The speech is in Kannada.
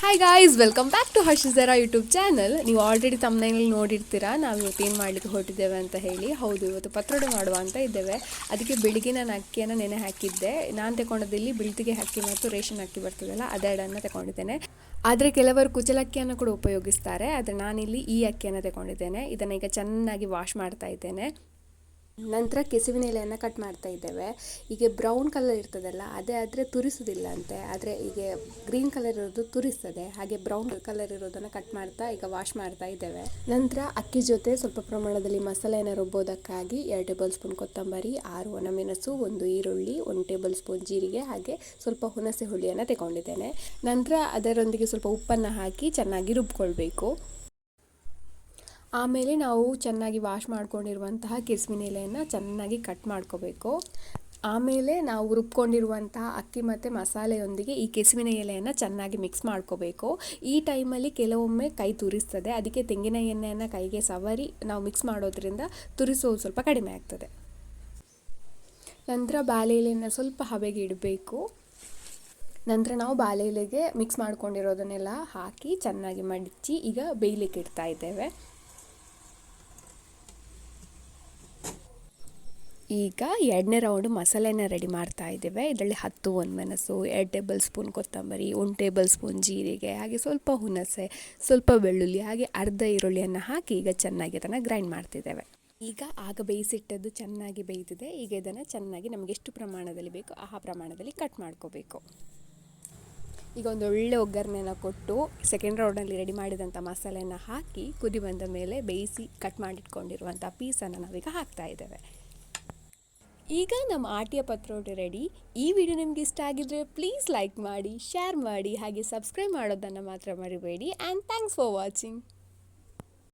Hi guys welcome back to ಹರ್ಷಿಸರ YouTube channel ನೀವು ಆಲ್ರೆಡಿ ತಮ್ಮನೇಲಿ ನೋಡಿರ್ತೀರಾ? ನಾವು ಇವತ್ತು ಏನು ಮಾಡಲಿಕ್ಕೆ ಹೊರಟಿದ್ದೇವೆ ಅಂತ ಹೇಳಿ. ಹೌದು, ಇವತ್ತು ಪತ್ರೊಡೆ ಮಾಡುವ ಅಂತ ಇದ್ದೇವೆ. ಅದಕ್ಕೆ ಬೆಳಿಗ್ಗೆ ನಾನು ಅಕ್ಕಿಯನ್ನು ನೆನೆ ಹಾಕಿದ್ದೆ. ನಾನು ತಗೊಂಡದಲ್ಲಿ ಬಿಳ್ತಿಗೆ ಅಕ್ಕಿ ಮತ್ತು ರೇಷನ್ ಅಕ್ಕಿ ಬರ್ತದಲ್ಲ, ಅದೆರಡನ್ನು ತಗೊಂಡಿದ್ದೇನೆ ಆದರೆ ಕೆಲವರು ಕುಚಲಕ್ಕಿಯನ್ನು ಕೂಡ ಉಪಯೋಗಿಸ್ತಾರೆ. ಆದರೆ ನಾನಿಲ್ಲಿ ಈ ಅಕ್ಕಿಯನ್ನು ತಗೊಂಡಿದ್ದೇನೆ ಇದನ್ನು ಈಗ ಚೆನ್ನಾಗಿ ವಾಶ್ ಮಾಡ್ತಾ ಇದ್ದೇನೆ. ನಂತರ ಕೆಸುವಿನ ಎಲೆಯನ್ನು ಕಟ್ ಮಾಡ್ತಾ ಇದ್ದೇವೆ. ಹೀಗೆ ಬ್ರೌನ್ ಕಲರ್ ಇರ್ತದಲ್ಲ, ಅದೇ ಆದರೆ ತುರಿಸೋದಿಲ್ಲ ಅಂತೆ ಆದರೆ ಹೀಗೆ ಗ್ರೀನ್ ಕಲರ್ ಇರೋದು ತುರಿಸ್ತದೆ. ಹಾಗೆ ಬ್ರೌನ್ ಕಲರ್ ಇರೋದನ್ನು ಕಟ್ ಮಾಡ್ತಾ ಈಗ ವಾಶ್ ಮಾಡ್ತಾ ಇದ್ದೇವೆ. ನಂತರ ಅಕ್ಕಿ ಜೊತೆ ಸ್ವಲ್ಪ ಪ್ರಮಾಣದಲ್ಲಿ ಮಸಾಲೆಯನ್ನು ರುಬ್ಬೋದಕ್ಕಾಗಿ ಎರಡು ಟೇಬಲ್ ಸ್ಪೂನ್ ಕೊತ್ತಂಬರಿ, ಆರು ಒಣಮೆಣಸು, ಒಂದು ಈರುಳ್ಳಿ, ಒಂದು ಟೇಬಲ್ ಸ್ಪೂನ್ ಜೀರಿಗೆ ಹಾಗೆ ಸ್ವಲ್ಪ ಹುಣಸೆ ಹುಳಿಯನ್ನು ತಗೊಂಡಿದ್ದೇನೆ. ನಂತರ ಅದರೊಂದಿಗೆ ಸ್ವಲ್ಪ ಉಪ್ಪನ್ನು ಹಾಕಿ ಚೆನ್ನಾಗಿ ರುಬ್ಕೊಳ್ಬೇಕು. ಆಮೇಲೆ ನಾವು ಚೆನ್ನಾಗಿ ವಾಶ್ ಮಾಡ್ಕೊಂಡಿರುವಂತಹ ಕೆಸುವಿನ ಎಲೆಯನ್ನು ಚೆನ್ನಾಗಿ ಕಟ್ ಮಾಡ್ಕೋಬೇಕು. ಆಮೇಲೆ ನಾವು ರುಬ್ಕೊಂಡಿರುವಂತಹ ಅಕ್ಕಿ ಮತ್ತು ಮಸಾಲೆಯೊಂದಿಗೆ ಈ ಕೆಸುವಿನ ಎಲೆಯನ್ನು ಚೆನ್ನಾಗಿ ಮಿಕ್ಸ್ ಮಾಡ್ಕೋಬೇಕು. ಈ ಟೈಮಲ್ಲಿ ಕೆಲವೊಮ್ಮೆ ಕೈ ತುರಿಸ್ತದೆ, ಅದಕ್ಕೆ ತೆಂಗಿನ ಎಣ್ಣೆಯನ್ನು ಕೈಗೆ ಸವರಿ ನಾವು ಮಿಕ್ಸ್ ಮಾಡೋದ್ರಿಂದ ತುರಿಸೋದು ಸ್ವಲ್ಪ ಕಡಿಮೆ ಆಗ್ತದೆ. ನಂತರ ಬಾಳೆ ಎಲೆಯನ್ನು ಸ್ವಲ್ಪ ಹಬೆಗೆ ಇಡಬೇಕು. ನಂತರ ನಾವು ಬಾಳೆ ಎಲೆಗೆ ಮಿಕ್ಸ್ ಮಾಡ್ಕೊಂಡಿರೋದನ್ನೆಲ್ಲ ಹಾಕಿ ಚೆನ್ನಾಗಿ ಮಡಚಿ ಈಗ ಬೇಯಲಿಕ್ಕೆ ಇಡ್ತಾ ಇದ್ದೇವೆ. ಈಗ ಎರಡನೇ ರೌಂಡ್ ಮಸಾಲೆನ ರೆಡಿ ಮಾಡ್ತಾ ಇದ್ದೇವೆ. ಇದರಲ್ಲಿ ಹತ್ತು ಒಂದು ಮೆಣಸು ಎರಡು ಟೇಬಲ್ ಸ್ಪೂನ್ ಕೊತ್ತಂಬರಿ, ಒಂದು ಟೇಬಲ್ ಸ್ಪೂನ್ ಜೀರಿಗೆ, ಹಾಗೆ ಸ್ವಲ್ಪ ಹುಣಸೆ, ಸ್ವಲ್ಪ ಬೆಳ್ಳುಳ್ಳಿ, ಹಾಗೆ ಅರ್ಧ ಈರುಳ್ಳಿಯನ್ನು ಹಾಕಿ ಈಗ ಚೆನ್ನಾಗಿ ಅದನ್ನು ಗ್ರೈಂಡ್ ಮಾಡ್ತಿದ್ದೇವೆ. ಈಗ ಆಗ ಬೇಯಿಸಿಟ್ಟದ್ದು ಚೆನ್ನಾಗಿ ಬೇಯ್ತಿದೆ ಈಗ ಇದನ್ನು ಚೆನ್ನಾಗಿ ನಮಗೆ ಎಷ್ಟು ಪ್ರಮಾಣದಲ್ಲಿ ಬೇಕು ಆ ಪ್ರಮಾಣದಲ್ಲಿ ಕಟ್ ಮಾಡ್ಕೋಬೇಕು. ಈಗ ಒಂದು ಒಳ್ಳೆ ಒಗ್ಗರಣೆನ ಕೊಟ್ಟು ಸೆಕೆಂಡ್ ರೌಂಡಲ್ಲಿ ರೆಡಿ ಮಾಡಿದಂಥ ಮಸಾಲೆಯನ್ನು ಹಾಕಿ ಕುದಿ ಬಂದ ಮೇಲೆ ಬೇಯಿಸಿ ಕಟ್ ಮಾಡಿಟ್ಕೊಂಡಿರುವಂಥ ಪೀಸನ್ನು ನಾವೀಗ ಹಾಕ್ತಾ ಇದ್ದೇವೆ. ಈಗ ನಮ್ಮ ಆಟಿಯ ಪತ್ರೋಡೆ ರೆಡಿ. ಈ ವಿಡಿಯೋ ನಿಮ್ಗೆ ಇಷ್ಟ ಆಗಿದ್ರೆ ಪ್ಲೀಸ್ ಲೈಕ್ ಮಾಡಿ, ಶೇರ್ ಮಾಡಿ ಹಾಗೆ ಸಬ್ಸ್ಕ್ರೈಬ್ ಮಾಡೋದನ್ನು ಮಾತ್ರ ಮರಿಬೇಡಿ. And thanks for watching